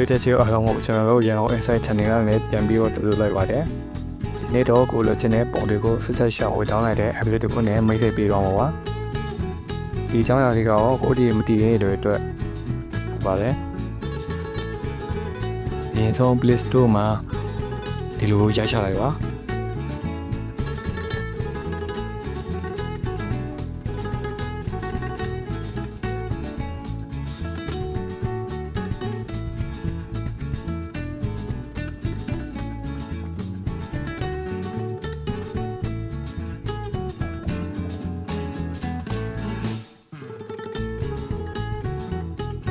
တွေ့တဲ့ချေအားလုံးကိုကျွန်တော်တို့ရန်ကုန် Insight Channel ကနေပြန်ပြီးတော့တူလိုက်ပါတယ်။နေ့တော့ကိုလိုချင်တဲ့ပုံတွေကိုဆက်ဆက်ရှောင်ဝေတောင်းလိုက်တဲ့ ability တစ်ခုနဲ့မိတ်ဆက်ပေးတော့မှာပါ။ဒီအကြောင်းအရာတွေကရောကိုဒီမတည်တဲ့တွေအတွက်ပါတယ်။ဒီဆုံး Play Store မှာဒီလိုရိုက်ချလိုက်ပါ။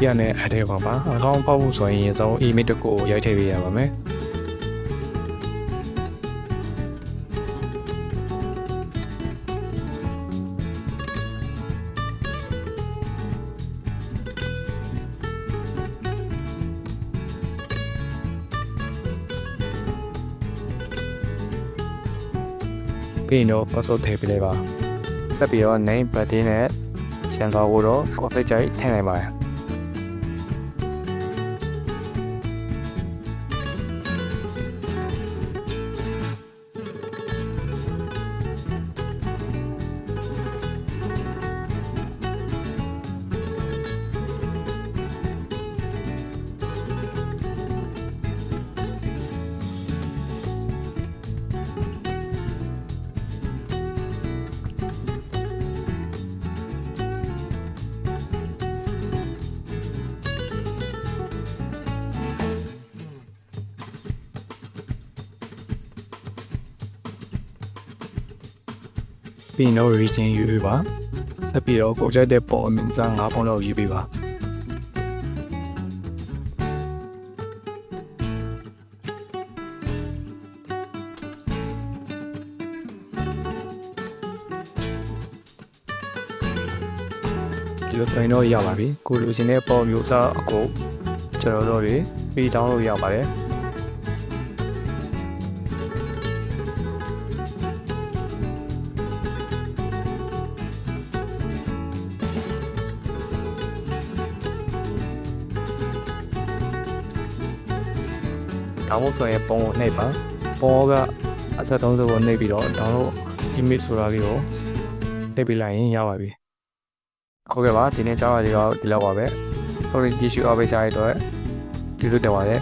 ပြနဲ့အထဲပါပါအကောင့်ပေါက်ဖို့ဆိုရင်အဆုံး email တစ်ခုကိုရိုက်ထည့်ပေးရပါမယ်ပြီးရင်တော့ password ထည့်ပေးလိုက်ပါဆက်ပြီးတော့ name button နဲ့ channel ကိုတော့ office ကြိုက်ထည့်နိုင်ပါတယ် ပြီးရင်တော့ region ယူပေးပါဆက်ပြီးတော့ကိုကြိုက်တဲ့ပုံအမြင့်စား၅ပုံလောက်ယူပေးပါဒီလိုဆိုရင်တော့ရပါပြီကိုလိုချင်တဲ့ပုံမျိုးစားအကုန်ကျွန်တော်တို့တွေပြီး download ရပါတယ် ဒါမှမဟုတ်ဆိုရင်ပုံကိုနှိပ်ပါပုံကအဆက်30ကိုနှိပ်ပြီးတော့ download image ဆိုတာလေးကိုနှိပ်ပြီးလိုက်ရင်ရပါပြီဟုတ်ကဲ့ပါဒီနေ့ကြားပါလေးတော့ဒီလောက်ပါပဲ sorry ကြည့်ရှုအားပေးကြရတဲ့အတွက်ကျေးဇူးတင်ပါတယ်